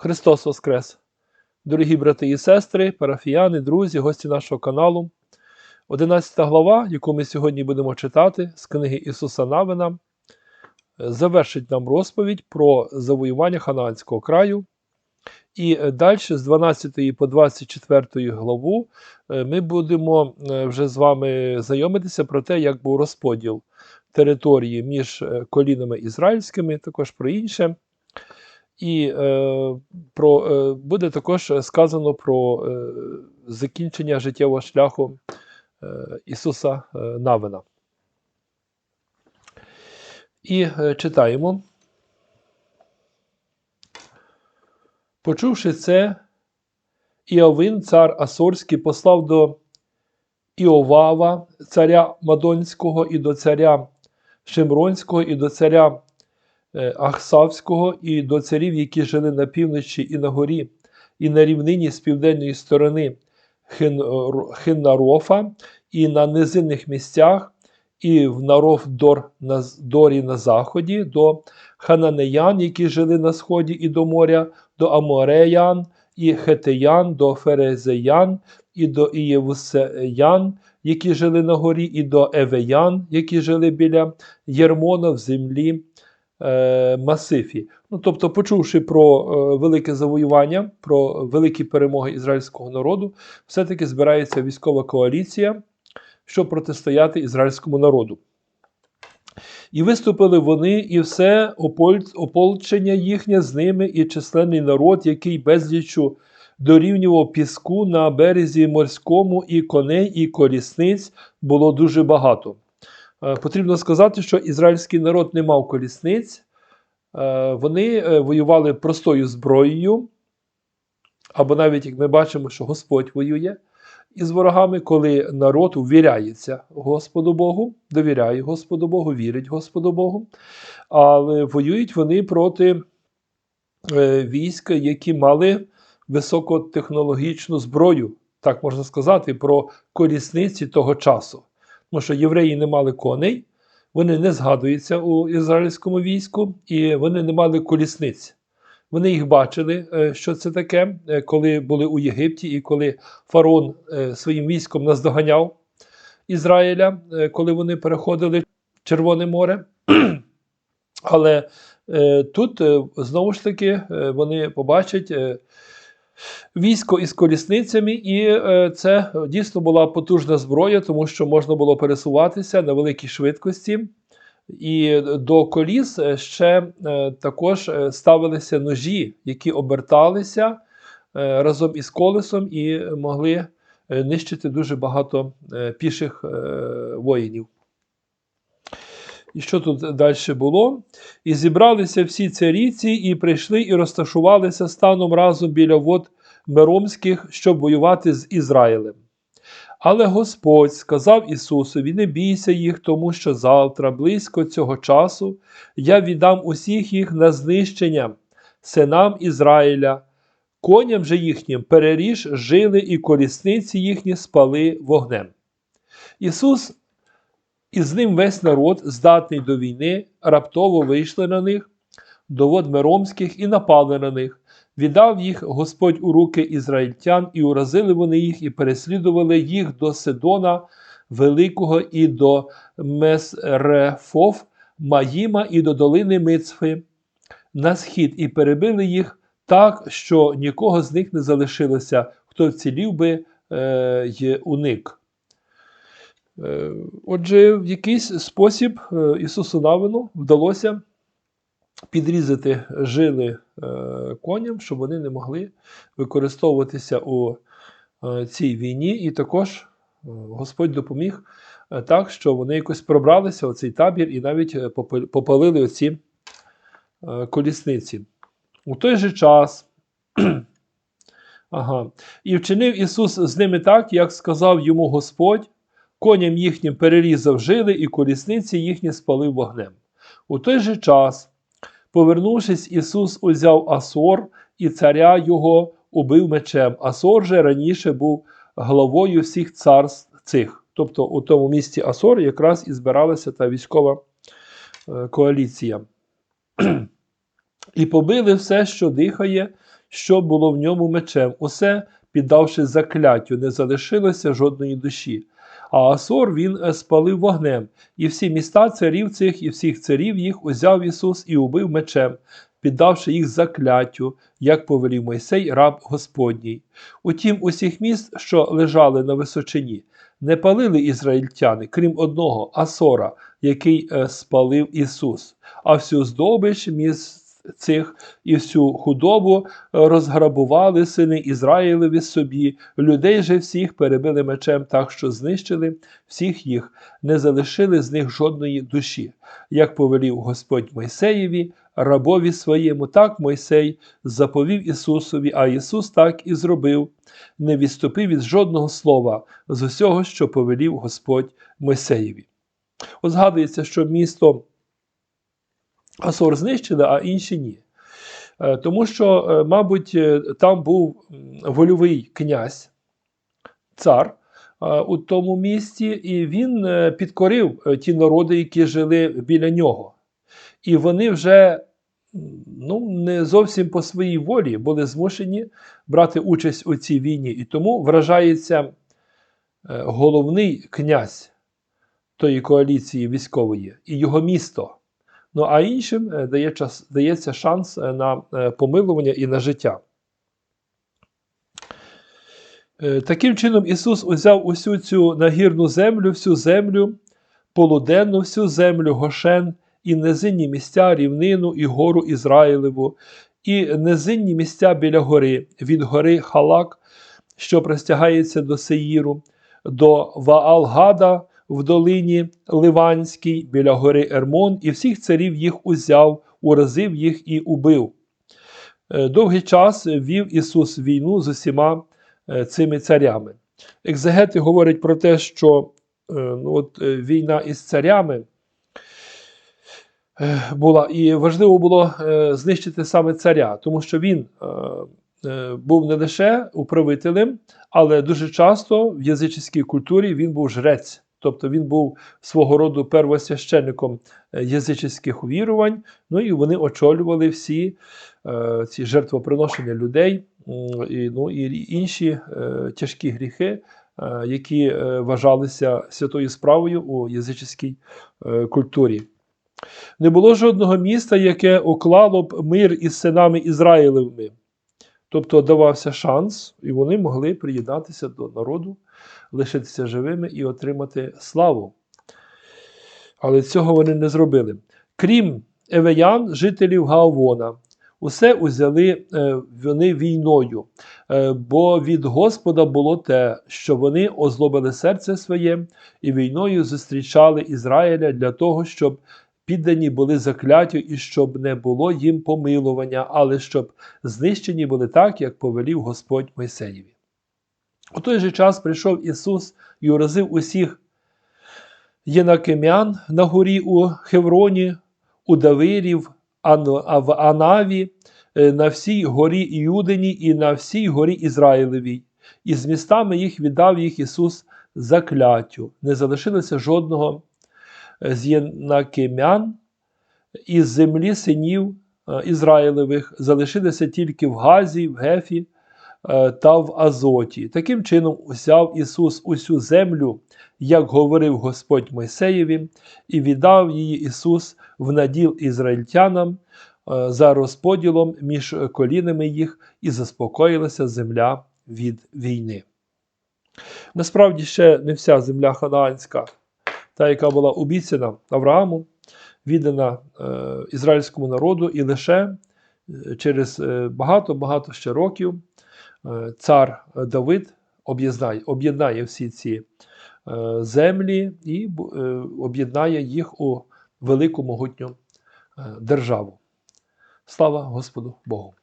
Христос Воскрес! Дорогі брати і сестри, парафіяни, друзі, гості нашого каналу. 11 глава, яку ми сьогодні будемо читати з книги Ісуса Навина, завершить нам розповідь про завоювання Ханаанського краю. І далі, з 12 по 24 главу, е, ми будемо е, вже з вами знайомитися про те, як був розподіл території між е, колінами ізраїльськими, також про інше. І е, про, е, буде також сказано про е, закінчення життєвого шляху е, Ісуса е, Навина. І е, читаємо. Почувши це, Іовин, цар Асорський, послав до Іовава, царя Мадонського, і до царя Шимронського, і до царя Ахсавського, і до царів, які жили на півночі і на горі, і на рівнині з південної сторони Хин- Хиннарофа, і на низинних місцях, і в Наровдор на заході, до хананеян, які жили на сході і до моря, до Амореян, і Хетеян, до Ферезеян, і до Ієвусеян, які жили на горі, і до Евеян, які жили біля Єрмона в землі е, Масифі. Ну, тобто, почувши про е, велике завоювання, про великі перемоги ізраїльського народу, все-таки збирається військова коаліція, щоб протистояти ізраїльському народу. І виступили вони, і все ополчення їхнє з ними, і численний народ, який безлічу дорівнював піску на березі морському, і коней, і колісниць було дуже багато. Е, Потрібно сказати, що ізраїльський народ не мав колісниць, Е, вони е, воювали простою зброєю, або навіть як ми бачимо, що Господь воює із ворогами, коли народ увіряється Господу Богу, довіряє Господу Богу, вірить Господу Богу, але воюють вони проти військ, які мали високотехнологічну зброю, так можна сказати, про колісниці того часу. Тому що євреї не мали коней, вони не згадуються у ізраїльському війську, і вони не мали колісниць. Вони їх бачили, е, що це таке, е, коли були у Єгипті, і коли фараон е, своїм військом наздоганяв Ізраїля, коли вони переходили Червоне море. Але тут знову ж таки вони побачать військо із колісницями, і е, це дійсно була потужна зброя, тому що можна було пересуватися на великій швидкості. І до коліс е, ще е, також ставилися ножі, які оберталися разом із колесом і могли нищити дуже багато піших воїнів. І що тут далі було? І зібралися всі царіці, і прийшли, і розташувалися станом разом біля вод Меромських, щоб воювати з Ізраїлем. Але Господь сказав Ісусові: не бійся їх, тому що завтра, близько цього часу, я віддам усіх їх на знищення синам Ізраїля, коням же їхнім переріж жили і колісниці їхні спали вогнем. Ісус і з ним весь народ, здатний до війни, раптово вийшли на них, до вод Меромських і напали на них. Віддав їх Господь у руки ізраїльтян, і уразили вони їх, і переслідували їх до Сидона Великого і до Месрефов, Маїма і до долини Мицфи на схід, і перебили їх так, що нікого з них не залишилося, хто вцілів би е, й уник. Е, Отже, в якийсь спосіб е, Ісусу Навину вдалося підрізати жили е, коням, щоб вони не могли використовуватися у цій війні. І також Господь допоміг так, що вони якось пробралися у цей табір і навіть попалили оці колісниці. У той же час. Ага. І вчинив Ісус з ними так, як сказав йому Господь, коням їхнім перерізав жили, і колісниці їхні спалив вогнем. У той же час, повернувшись, Ісус узяв Асор і царя його убив мечем. Асор же раніше був главою всіх царств цих. Тобто у тому місті Асор якраз і збиралася та військова е, коаліція. І побили все, що дихає, що було в ньому мечем, усе піддавши закляттю, не залишилося жодної душі. А Асор він е, спалив вогнем, і всі міста царів цих, і всіх царів їх узяв Ісус і убив мечем, піддавши їх закляттю, як повелів Мойсей, раб Господній. Утім, усіх міст, що лежали на височині, не палили ізраїльтяни, крім одного Асора, який е, спалив Ісус, а всю здобич міст цих і всю худобу е, розграбували сини Ізраїлеві собі, людей же всіх перебили мечем так, що знищили всіх їх, не залишили з них жодної душі. Як повелів Господь Мойсеєві, рабові своєму, так Мойсей заповів Ісусові, а Ісус так і зробив, не відступив від жодного слова з усього, що повелів Господь Мойсеєві. От згадується, що місто Асор знищили, а інші ні. Е, Тому що, е, мабуть, е, там був вольовий князь, цар у тому місті, і він підкорив ті народи, які жили біля нього. І вони вже ну, не зовсім по своїй волі були змушені брати участь у цій війні. І тому вражається головний князь тої коаліції військової і його місто. Ну а іншим е, дає час, дається шанс е, на е, помилування і на життя. Таким чином, Ісус узяв усю цю нагірну землю, всю землю, полуденну всю землю, Гошен, і низинні місця, рівнину і гору Ізраїлеву, і низинні місця біля гори, від гори Халак, що простягається до Сеїру, до Ваалгада в долині Ливанській, біля гори Ермон, і всіх царів їх узяв, уразив їх і убив. Е, Довгий час вів Ісус війну з усіма е, цими царями. Екзегети говорять про те, що е, ну, от, війна із царями була, і важливо було знищити саме царя, тому що він був не лише управителем, але дуже часто в язичській культурі він був жрець. Тобто він був свого роду первосвященником е, язичних увірувань, ну і вони очолювали всі е, ці жертвоприношення людей і, ну, і інші е, тяжкі гріхи, е, які е, вважалися святою справою у язичській е, культурі. Не було жодного міста, яке уклало б мир із синами Ізраїлевими. Тобто давався шанс, і вони могли приєднатися до народу, лишитися живими і отримати славу. Але цього вони не зробили. Крім евеян, жителів Гаавона, усе узяли е, вони війною, е, бо від Господа було те, що вони озлобили серце своє і війною зустрічали Ізраїля для того, щоб піддані були закляттю і щоб не було їм помилування, але щоб знищені були так, як повелів Господь Мойсеєві. У той же час прийшов Ісус і уразив усіх єнакимян на горі у Хевроні, у Давирів, в Анаві, е, на всій горі Іудині і на всій горі Ізраїлевій. І з містами їх віддав їх Ісус закляттю. Не залишилося жодного е, з єнакимян із землі синів е, Ізраїлевих, залишилися тільки в Газі, в Гефі та в Азоті. Таким чином узяв Ісус усю землю, як говорив Господь Мойсеєві, і віддав її Ісус в наділ ізраїльтянам е, за розподілом між колінами їх, і заспокоїлася земля від війни. Насправді ще не вся земля ханаанська, та, яка була обіцяна Аврааму, віддана е, ізраїльському народу, і лише е, через е, багато-багато ще років е, цар Давид об'єднає, всі ці е, землі і е, об'єднає їх у велику могутню е, державу. Слава Господу Богу!